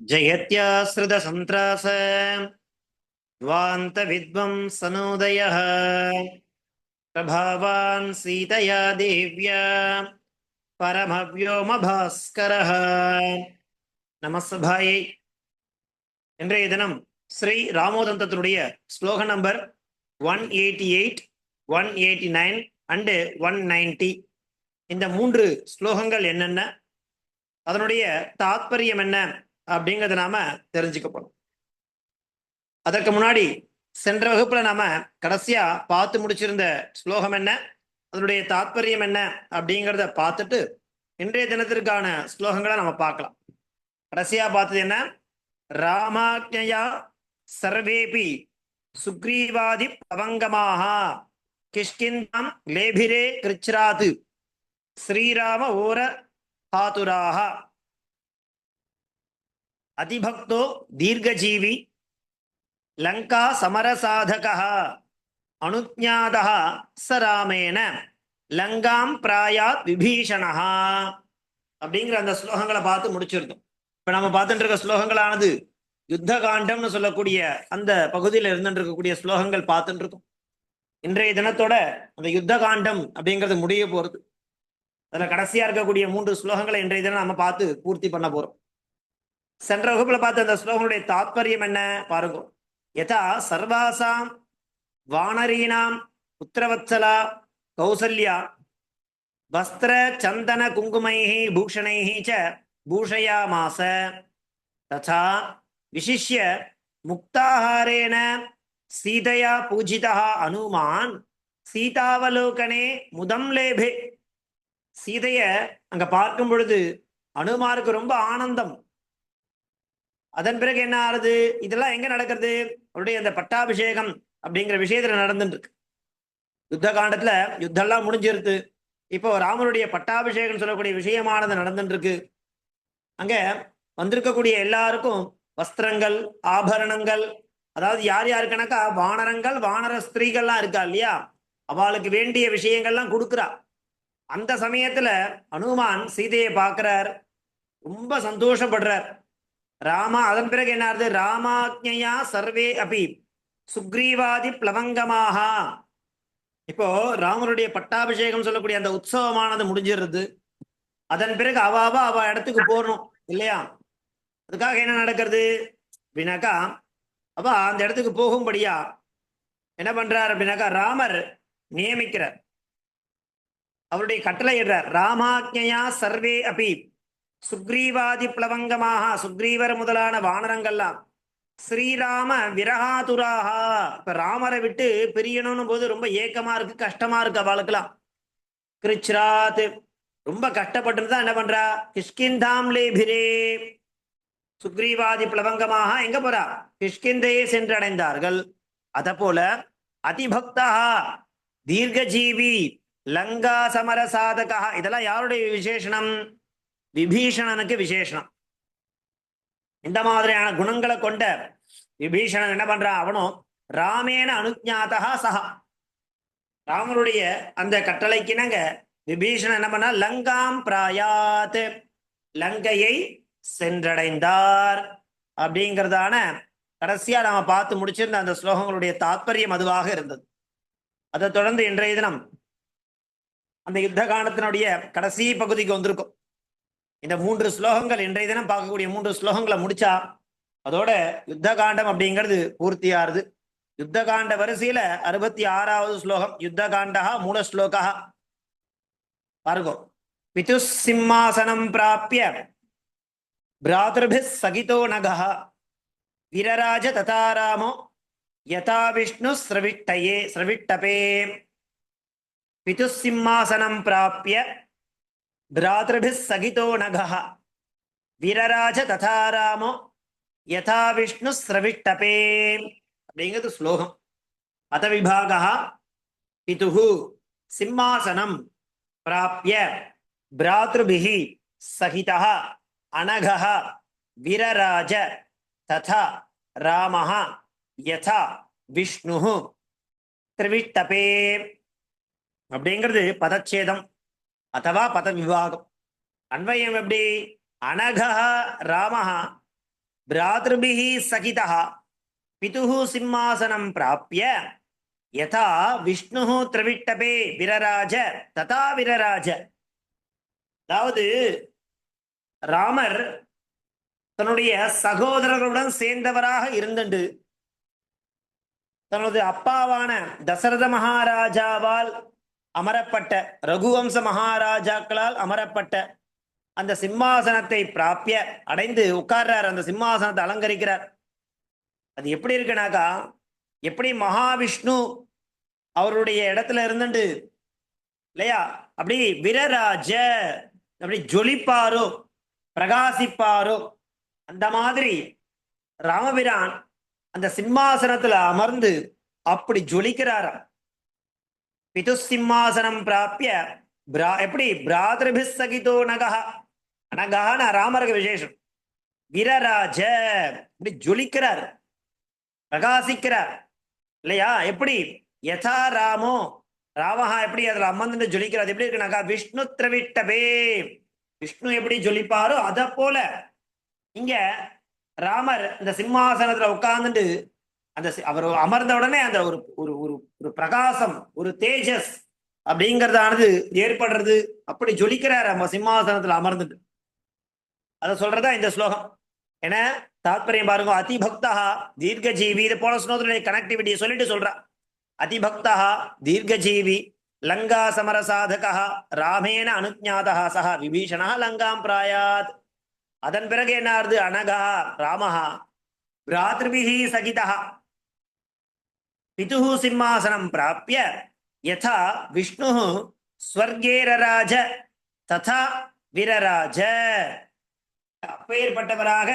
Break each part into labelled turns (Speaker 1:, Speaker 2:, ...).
Speaker 1: जयत्याश्रितसन्त्रास द्वान्तविद्वंसनोदयः प्रभावान् सीतया देव्या பரமவியோமபாஸ்கரः நமஸ்தபாயை இன்றைய தினம் ஸ்ரீ ராமோதந்தத்தினுடைய ஸ்லோக number one eighty eight one eighty nine and one ninety இந்த மூன்று ஸ்லோகங்கள் என்னென்ன அதனுடைய தாத்பரியம் என்ன அப்படிங்கிறத நாம தெரிஞ்சுக்க போறோம். அதற்கு முன்னாடி சென்ற வகுப்புல நாம கடைசியா பார்த்து முடிச்சிருந்த ஸ்லோகம் என்ன? அதனுடைய தாத்பரியம் என்ன? அப்படிங்கிறத பார்த்துட்டு இன்றைய தினத்திற்கான ஸ்லோகங்களை நம்ம பார்க்கலாம். கடைசியா பார்த்தது என்ன? ராமாக்ஞயா சர்வேபி சுக்ரீவாதி பவங்கமாக கிஷ்கிந்தாம் லேபிரே கிருச்ராது ஸ்ரீராம ஓர ஹாதுராக அதிபக்தோ தீர்க்கஜீவி லங்கா சமரசாதக அனுஜாதா ச ராமேன லங்காம் பிராயாத் விபீஷணா அப்படிங்கிற அந்த ஸ்லோகங்களை பார்த்து முடிச்சிருந்தோம். இப்போ நம்ம பார்த்துட்டு இருக்க ஸ்லோகங்களானது யுத்த காண்டம்னு சொல்லக்கூடிய அந்த பகுதியில் இருந்துட்டு இருக்கக்கூடிய ஸ்லோகங்கள் பார்த்துட்டு இருக்கோம். இன்றைய தினத்தோட அந்த யுத்த காண்டம் அப்படிங்கிறது முடிய போகிறது அதில் கடைசியாக இருக்கக்கூடிய மூன்று ஸ்லோகங்களை இன்றைய தினம் நம்ம பார்த்து பூர்த்தி பண்ண போகிறோம் சென்ற வகுப்புல பார்த்த அந்த ஸ்லோகனுடைய தாத்பரியம் என்ன? பாருங்க. யதா சர்வாசாம் வானரீனாம் புத்திரவத்சலா கௌசல்யா வஸ்திர சந்தன குங்குமைஹி பூஷணைஹி ச பூஷயாமாச. ததா விசிஷ்ய முக்தாஹாரேன சீதையா பூஜிதா அனுமான் சீதாவலோகனே முதம் லேபே. சீதைய அங்க பார்க்கும் பொழுது அனுமாருக்கு ரொம்ப ஆனந்தம். அதன் பிறகு என்ன ஆறுது? இதெல்லாம் எங்க நடக்கிறது? அவருடைய அந்த பட்டாபிஷேகம் அப்படிங்கிற விஷயத்துல நடந்துட்டு இருக்கு யுத்த காண்டத்துல யுத்தம்லாம் முடிஞ்சிருது. இப்போ ராமனுடைய பட்டாபிஷேகம் சொல்லக்கூடிய விஷயமானது நடந்துட்டு இருக்கு அங்க வந்திருக்கக்கூடிய எல்லாருக்கும் வஸ்திரங்கள் ஆபரணங்கள் அதாவது யார் யாருக்குனாக்கா வானரங்கள் வானர ஸ்திரீகள்லாம் இருக்கா இல்லையா? அவளுக்கு வேண்டிய விஷயங்கள்லாம் கொடுக்குறா. அந்த சமயத்துல அனுமான் சீதையை பார்க்கிறார். ரொம்ப சந்தோஷப்படுறார். ராமா அதன் பிறகு என்ன ஆறுது ராமாஜ்ஞையா சர்வே அபி. சுக்ரீவாதி பிளவங்கமாக. இப்போ ராமருடைய பட்டாபிஷேகம் சொல்லக்கூடிய அந்த உற்சவமானது முடிஞ்சிருது அதன் பிறகு அவாவா அவ இடத்துக்கு போறணும் இல்லையா? அதுக்காக என்ன நடக்கிறது? அப்படின்னாக்கா அவ அந்த இடத்துக்கு போகும்படியா என்ன பண்றார் அப்படின்னாக்கா ராமர் நியமிக்கிறார். அவருடைய கட்டளை இடுறார் ராமாஜ்யா சர்வே அபி. சுக்ரீவாதி பிளவங்கமாக சுக்ரீவர் முதலான வானரங்கள்லாம். ஸ்ரீராம விரகாதுராகா. இப்ப ராமரை விட்டு பிரியணும்னு போது ரொம்ப ஏக்கமா இருக்கு கஷ்டமா இருக்கு அவளுக்குலாம் கிருச்ராத் ரொம்ப கஷ்டப்பட்டு தான் என்ன பண்றா? கிஷ்கிந்தாம் லேபிரே சுக்ரீவாதி பிளவங்கமாக எங்க போறா? கிஷ்கிந்தையே சென்றடைந்தார்கள். அத போல அதிபக்தா தீர்க்கஜீவி லங்கா சமர சாதகா இதெல்லாம் யாருடைய விசேஷனம்? விபீஷணனுக்கு விசேஷனம். இந்த மாதிரியான குணங்களை கொண்ட விபீஷணன் என்ன பண்றான் அவனும் ராமேன அனுஜாதா சஹா. ராமனுடைய அந்த கட்டளைக்கினங்க விபீஷணன் என்ன பண்ணா லங்காம் பிராயாத் லங்கையை சென்றடைந்தார். அப்படிங்கிறதான கடைசியா நாம பார்த்து முடிச்சிருந்த அந்த ஸ்லோகங்களுடைய தாத்பரியம் அதுவாக இருந்தது. அதை தொடர்ந்து இன்றைய தினம் அந்த யுத்த காலத்தினுடைய கடைசி பகுதிக்கு வந்திருக்கும். இந்த மூன்று ஸ்லோகங்கள் இன்றைய தினம் பார்க்கக்கூடிய மூன்று ஸ்லோகங்களை முடிச்சா அதோட யுத்த காண்டம் அப்படிங்கிறது பூர்த்தியாருது. யுத்த காண்ட வரிசையில அறுபத்தி ஆறாவது ஸ்லோகம் யுத்த காண்டா மூல ஸ்லோகா பாருங்க. பிது சிம்மாசனம் பிராப்பிய பிராதர்பி சகிதோ நகா வீரராஜ ததாராமோ யதா விஷ்ணு ஸ்ரவிட்டயே ஸ்ரவிட்டபே பிது சிம்மாசனம் பிராப்பிய பிராதபிஸ் சகிதோ நகா வீரராஜ ததாராமோ யதா விஷ்ணு ஸ்ரவிஷ்டபே அப்படிங்கிறது ஸ்லோகம் அத விபாகா பிதுகு சிம்மாசனம் பிராபிய பிராத்ருபிகி சகிதா அனகா விரராஜ ததா ராமஹா யதா விஷ்ணு திரிவிட்டபே அப்படிங்கிறது பதச்சேதம் அத்தவா பத விவாகம் அன்வயம் எப்படி அனகா ராமஹா பிராதபிஹி சகிதா பிதுஹு சிம்மாசனம் பிராப்பிய யதா விஷ்ணு திரவிட்டபே விரராஜ ததா விரராஜ அதாவது ராமர் தன்னுடைய சகோதரர்களுடன் சேர்ந்தவராக இருந்துண்டு. தனது அப்பாவான தசரத மகாராஜாவால் அமரப்பட்ட ரகுவம்ச மகாராஜாக்களால் அமரப்பட்ட அந்த சிம்மாசனத்தை பிராப்பிய அடைந்து உட்கார்றார். அந்த சிம்மாசனத்தை அலங்கரிக்கிறார். அது எப்படி இருக்குனாக்கா எப்படி மகாவிஷ்ணு அவருடைய இடத்துல இருந்துட்டு இல்லையா? அப்படி விரராஜ அப்படி ஜொலிப்பாரோ பிரகாசிப்பாரோ அந்த மாதிரி ராமபிரான் அந்த சிம்மாசனத்துல அமர்ந்து அப்படி ஜொலிக்கிறாராம். பிதுசிம்மாசனம் பிராப்பிய பிரா எப்படி பிராதிருபி சகிதோ நகா நகான ராமருக்கு விசேஷம் விரராஜ இப்படி ஜொலிக்கிறார் பிரகாசிக்கிறார் இல்லையா எப்படி யதா ராமோ ராமஹா எப்படி அதுல அமர்ந்து ஜொலிக்கிறார் எப்படி இருக்குனாக்கா விஷ்ணு திரவிட்டபே விஷ்ணு எப்படி ஜொலிப்பாரோ அத போல இங்க ராமர் இந்த சிம்மாசனத்துல உட்கார்ந்துட்டு அந்த சி- அவர் அமர்ந்த உடனே அந்த ஒரு ஒரு ஒரு பிரகாசம் ஒரு தேஜஸ் அப்படிங்கறதானது ஏற்படுறது? அப்படி ஜொலிக்கிறார் நம்ம சிம்மாசனத்துல அமர்ந்துட்டு. அத சொல்றதா இந்த ஸ்லோகம். என தாத்பரியம் பாருங்க. அதிபக்தா தீர்க்கஜீவி இது போன ஸ்லோகத்துடைய கனெக்டிவிட்டியை சொல்லிட்டு சொல்றா. அதிபக்தா தீர்க்கஜீவி லங்கா சமர சாதகா ராமேன அனுஜாதா சஹ விபீஷணா லங்காம் பிராயாத். அதன் பிறகு என்ன ஆறுது? அனகா ராமஹா பிராத்ருபிஹி சகிதா பிதுः சிம்மாசனம் பிராப்பிய யதா விஷ்ணு ஸ்வர்கேரராஜ ததா விரராஜ அப்பேற்பட்டவராக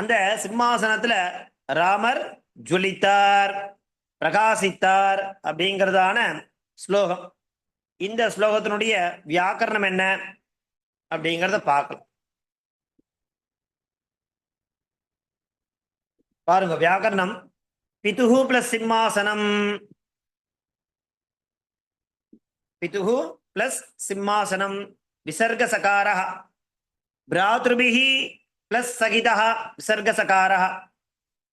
Speaker 1: அந்த சிம்மாசனத்துல ராமர் ஜொலித்தார் பிரகாசித்தார் அப்படிங்கிறதான ஸ்லோகம். இந்த ஸ்லோகத்தினுடைய வியாக்கரணம் என்ன அப்படிங்கிறத பார்க்கலாம். பாருங்க வியாக்கரணம் பிதுகு பிளஸ் சிம்மாசனம். பிதுகு பிளஸ் சிம்மாசனம். விசர்க சகார பிராத்ருபிஹி பிளஸ் சகிதா விசர்க சகார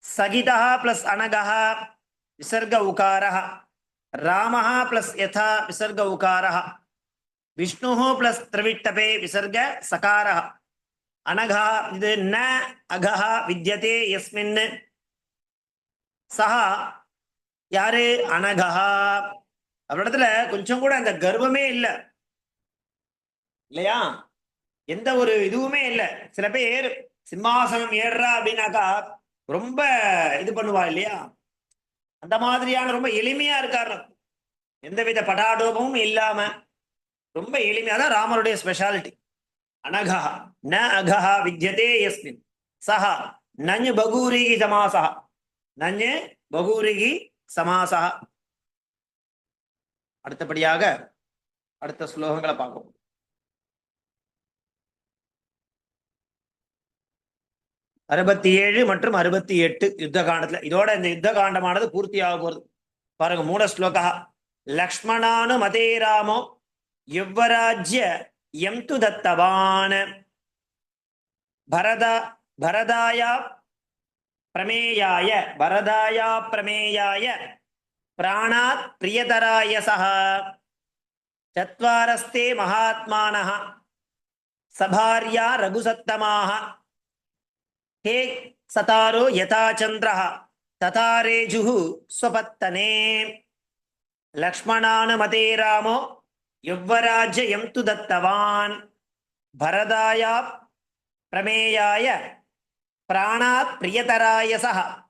Speaker 1: சகிதா பிளஸ் அனகா விசர்க உகார ராம பிளஸ் யதா. விசர்க உகார விஷ்ணு பிளஸ் திரவிட்டபே. விசர்க சகார அனகா இது ந அகா வித்தியதே எஸ்மின் சஹா யாரு? அனகஹா. அவரிடத்துல கொஞ்சம் கூட அந்த கர்வமே இல்லை. இல்லையா? எந்த ஒரு இதுவுமே இல்லை. சில பேர் சிம்மாசனம் ஏறுறா அப்படின்னாக்கா ரொம்ப இது பண்ணுவா இல்லையா? அந்த மாதிரியான ரொம்ப எளிமையா இருக்காரு. எந்தவித படாடோபமும் இல்லாம ரொம்ப எளிமையா. தான் ராமருடைய ஸ்பெஷாலிட்டி அனகா ந அகஹா வித்யதே யஸ்மின். சஹா. நஞ்சு பகூரி சமாசா நஞ்சு பகூரிகி சமாசா. அடுத்தபடியாக அடுத்த ஸ்லோகங்களை பார்ப்போம். அறுபத்தி ஏழு மற்றும் அறுபத்தி எட்டு யுத்த காண்டத்துல இதோட இந்த யுத்த காண்டமானது பூர்த்தியாக போறது பாருங்க மூல ஸ்லோகா. லக்ஷ்மணானு மதே ராமோ யுவராஜ்ய எம் து தத்தவான் பரதா பரதாயா प्रमेयाय, वरदाया प्रमेयाय, प्राणात् प्रियतराय सह। चत्वारस्ते महात्मानः, सभार्या रघुसत्तमाः। हे सतारो यथा तथा रेजुः स्वपत्तने। लक्ष्मणानुमते रामो युवराज्यं तु दत्तवान्। भरदाया प्रमेयाय பிராணாத் பிரியதராய சஹா.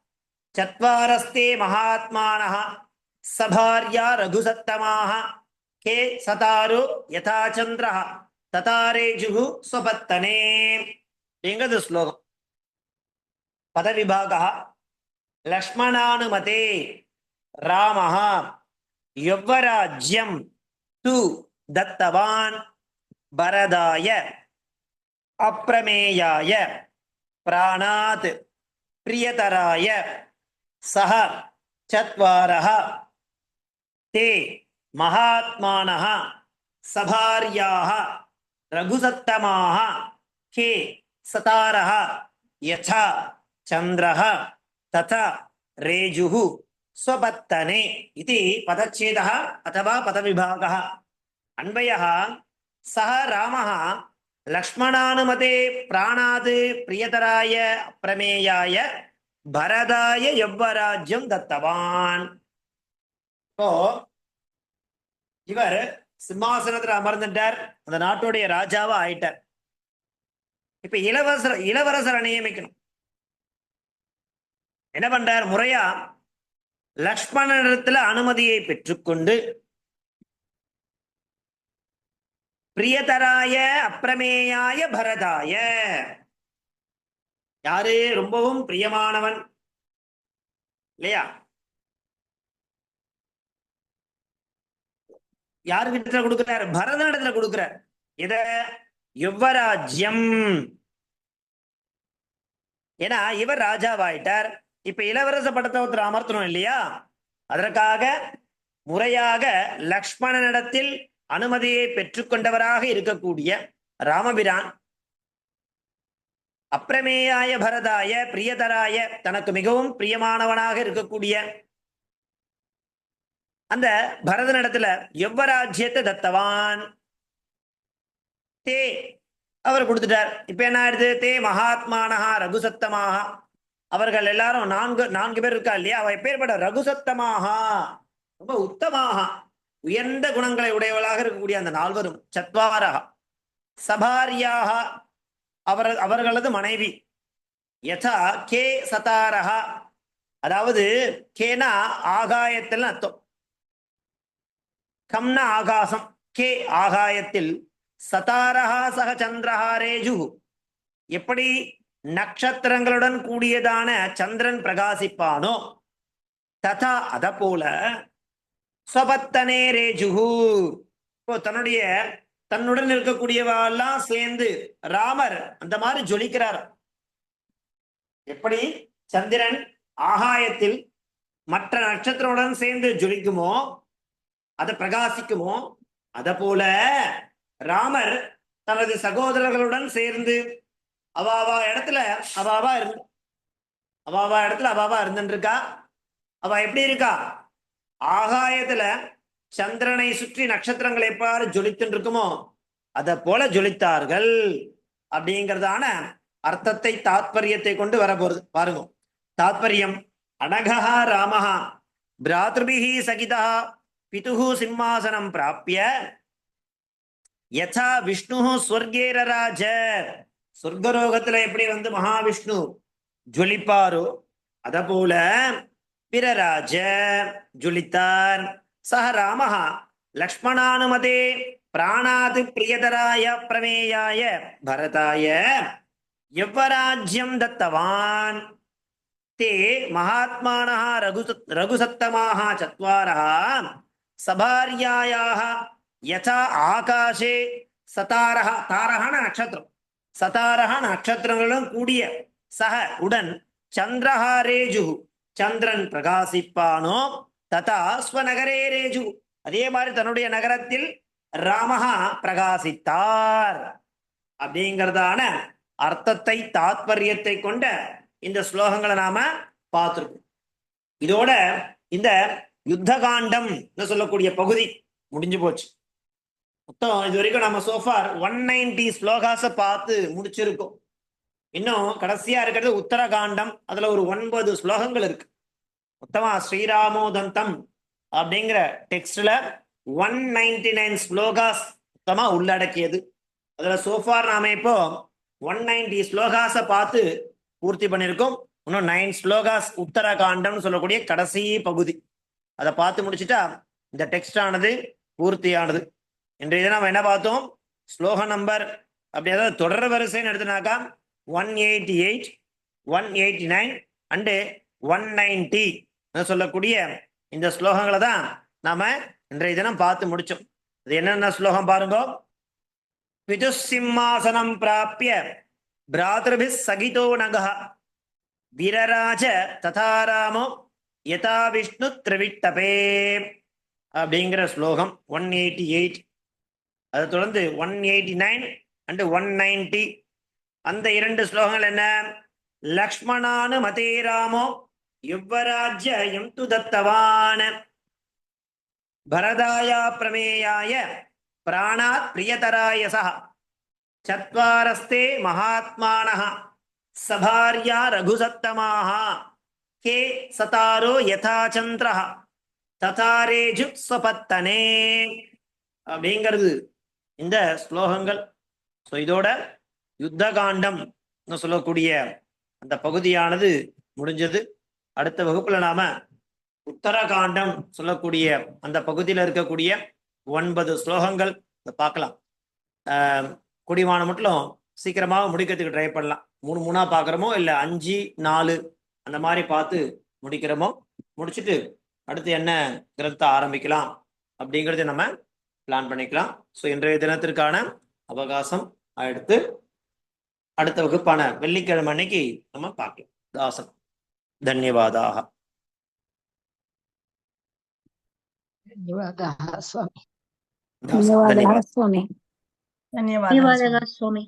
Speaker 1: சத்வாரஸ்தே மகாத்மான சபாரியா ரகுசத்தமாக கே சதாரு யதாச்சந்திரா ததாரேஜுகு ஸ்வபத்தனே எங்கது ஸ்லோகம். பதவிபாக லக்ஷ்மணானுமதே. ராமஹ. யவ்வராஜ்யம் து. தத்தவான். பரதாய. அப்பிரமேயாய प्राणात् प्रियतराय। सः चत्वारः। ते महात्मानः। सभार्याः। रघुसत्तमाः। के सतारः। यथा चन्द्रः। तथा रेजुः। स्वपत्तने इति पदच्छेदः अथवा पदविभागः। अन्वयः। सः रामः। லக்ஷ்மணானுமதே பிராணாது பிரியதராய பிரமேயாய பரதாய யவ்வராஜ்யம் தத்தவான். இப்போ இவர் சிம்மாசனத்துல அமர்ந்துட்டார். அந்த நாட்டுடைய ராஜாவா ஆயிட்டார். இப்ப இளவரசர் இளவரசரை நியமிக்கணும். என்ன பண்றார்? முறையா லக்ஷ்மண இடத்துல அனுமதியை பெற்றுக்கொண்டு பிரியதராய அப்பிரமேயாய பரதாய. யாரு ரொம்பவும் பிரியமானவன். இல்லையா? யாருக்கு இடத்துல கொடுக்கிறார்? பரதனிடத்துல கொடுக்கிறார். இத யுவராஜ்யம். ஏன்னா இவர் ராஜாவாயிட்டார். இப்ப இளவரச படத்தை ஒருத்தர் அமர்த்தணும் இல்லையா? அதற்காக முறையாக லக்ஷ்மணனிடத்தில் அனுமதியை பெற்றுக்கொண்டவராக இருக்கக்கூடிய ராமபிரான் அப்பிரமேயாய பரதாய பிரியதராய தனக்கு மிகவும் பிரியமானவனாக இருக்கக்கூடிய அந்த பரதனிடத்துல எவ்வராஜ்யத்தை தத்தவான். தே அவர் கொடுத்துட்டார். இப்ப என்ன ஆயிடுது? தே மகாத்மானஹா ரகுசத்தமாக அவர்கள் எல்லாரும் நான்கு நான்கு பேர் இருக்கா இல்லையா? அவ எப்பேற்பட்ட ரகுசத்தமாக ரொம்ப உத்தமாக உயர்ந்த குணங்களை உடையவளாக இருக்கக்கூடிய அந்த நால்வரும் சத்வாரா சபாரியாக அவர் அவர்களது மனைவி யதா கே சதாரஹா அதாவது கேனா ஆகாயத்தில் அர்த்தம். கம்னா ஆகாசம் கே ஆகாயத்தில் சதாரஹா சக சந்திரஹாரேஜு எப்படி நட்சத்திரங்களுடன் கூடியதான சந்திரன் பிரகாசிப்பானோ ததா அத போல ஸ்வபத்தனே ரேஜுகு இப்போ தன்னுடைய தன்னுடன் இருக்கக்கூடியவெல்லாம் சேர்ந்து ராமர் அந்த மாதிரி ஜொலிக்கிறார். எப்படி? சந்திரன் ஆகாயத்தில் மற்ற நட்சத்திரத்துடன் சேர்ந்து ஜொலிக்குமோ அதை பிரகாசிக்குமோ அத போல ராமர் தனது சகோதரர்களுடன் சேர்ந்து அவாவா இடத்துல அவாவா இருந்து அவாவா இடத்துல அவாவா இருந்துருக்கா? அவ எப்படி இருக்கா? ஆகாயத்துல சந்திரனை சுற்றி நட்சத்திரங்கள் எவ்வாறு ஜொலித்துட்டு இருக்குமோ அத போல ஜொலித்தார்கள் அப்படிங்கிறதான அர்த்தத்தை தாத்பரியத்தை கொண்டு வரப்போறது பாருங்க. தாத்பரியம் அனகா ராமஹா பிராத்ருபிஹி சகிதா பிதுகு சிம்மாசனம் பிராப்பிய யதா விஷ்ணு ஸ்வர்கேரராஜ. சொர்க்கரோகத்துல எப்படி வந்து மகாவிஷ்ணு ஜொலிப்பாரோ அத போல பிரராஜ ஜுலித்தார். சக ராம லக்ஷ்மணானுமதே பிராணாது பிரியதராய பிரமேயாய பரதாய எவ்வராஜ்யம் தத்தவான்? தே மகாத்மான ரகு ரகுசத்தமாக சத்வாரா சபாரியாயாக யதா ஆகாஷே சதாரக தாரகன நட்சத்திரம். சதாரக நட்சத்திரங்களும் கூடிய சக உடன் சந்திரஹாரேஜுகு சந்திரன் பிரகாசிப்பானோ ததா ஸ்வநகரே ரேஜு. அதே மாதிரி தன்னுடைய நகரத்தில் ராமஹா பிரகாசித்தார். அப்படிங்கிறதான அர்த்தத்தை தாத்பரியத்தை கொண்ட இந்த ஸ்லோகங்களை நாம பார்த்துருக்கோம். இதோட இந்த யுத்த காண்டம் சொல்லக்கூடிய பகுதி முடிஞ்சு போச்சு. மொத்தம் இது வரைக்கும் நம்ம சோஃபார் ஒன் நைன்டி ஸ்லோகாஸை பார்த்து முடிச்சிருக்கோம். இன்னும் கடைசியா இருக்கிறது உத்தரகாண்டம். அதுல ஒரு ஒன்பது ஸ்லோகங்கள் இருக்கு. மொத்தமா ஸ்ரீராமோதந்தம் அப்படிங்கிற டெக்ஸ்ட்ல ஒன் நைன்டி நைன் ஸ்லோகாஸ் மொத்தமா உள்ளடக்கியது. அதுல சோஃபார் நாம இப்போ ஒன் நைன்டி ஸ்லோகாஸ பார்த்து பூர்த்தி பண்ணியிருக்கோம். இன்னும் நைன் ஸ்லோகாஸ் உத்தரகாண்டம்னு சொல்லக்கூடிய கடைசி பகுதி. அதை பார்த்து முடிச்சுட்டா இந்த டெக்ஸ்ட் ஆனது பூர்த்தியானது. இன்றைய தினம் நம்ம என்ன பார்த்தோம்? ஸ்லோக நம்பர் அப்படி அதாவது தொடர் வரிசைன்னு எடுத்துனாக்கா one eighty eight one eighty nine and one ninety சொல்லக்கூடிய இந்த ஸ்லோகங்களை தான் நாம இன்றைய தினம் பார்த்து முடிச்சோம். அது என்னென்ன ஸ்லோகம் பாருங்க? பிதுசிம்மாசனம் பிராப்பிய பிராதபிஸ் சகிதோ நகः வீரராஜ ததாராமோ யதா விஷ்ணு திரவிட்டபே அப்படிங்கிற ஸ்லோகம் ஒன் எயிட்டி எயிட் அதை தொடர்ந்து one eighty nine and one ninety அந்த இரண்டு ஸ்லோகங்கள் என்ன? லக்ஷ்மணானு மதே ராமோ யுவராஜ்யம் து தத்தவான பரதாயா பிரமேயாய பிராணாத் பிரியதராய சஹ. சத்வாரஸ்தே மகாத்மான சபாரியா ரகுசத்தமாக கே சதாரோ யதா சந்திரः ததாரேஜு ஸ்வபத்தனே. அப்படிங்கிறது இந்த ஸ்லோகங்கள். ஸோ இதோட யுத்த காண்டம் சொல்லக்கூடிய அந்த பகுதியானது முடிஞ்சது. அடுத்த வகுப்புல நாம உத்தரகாண்டம் சொல்லக்கூடிய அந்த பகுதியில இருக்கக்கூடிய ஒன்பது ஸ்லோகங்கள் இதை பார்க்கலாம். குடிவான மட்டும் சீக்கிரமாக முடிக்கிறதுக்கு ட்ரை பண்ணலாம். மூணு மூணா பார்க்குறோமோ இல்லை அஞ்சு நாலு அந்த மாதிரி பார்த்து முடிக்கிறோமோ முடிச்சுட்டு அடுத்து என்ன கிரந்தம் ஆரம்பிக்கலாம் அப்படிங்கிறத நம்ம பிளான் பண்ணிக்கலாம். ஸோ இன்றைய தினத்திற்கான அவகாசம் எடுத்து அடுத்த வகுப்பான வெள்ளிக்கிழமை அன்னைக்கு நம்ம பார்க்கலாம். தாசனம் தன்யவாதாக.
Speaker 2: ధన్యవాదాలు స్వామి
Speaker 3: ధన్యవాదాలు స్వామి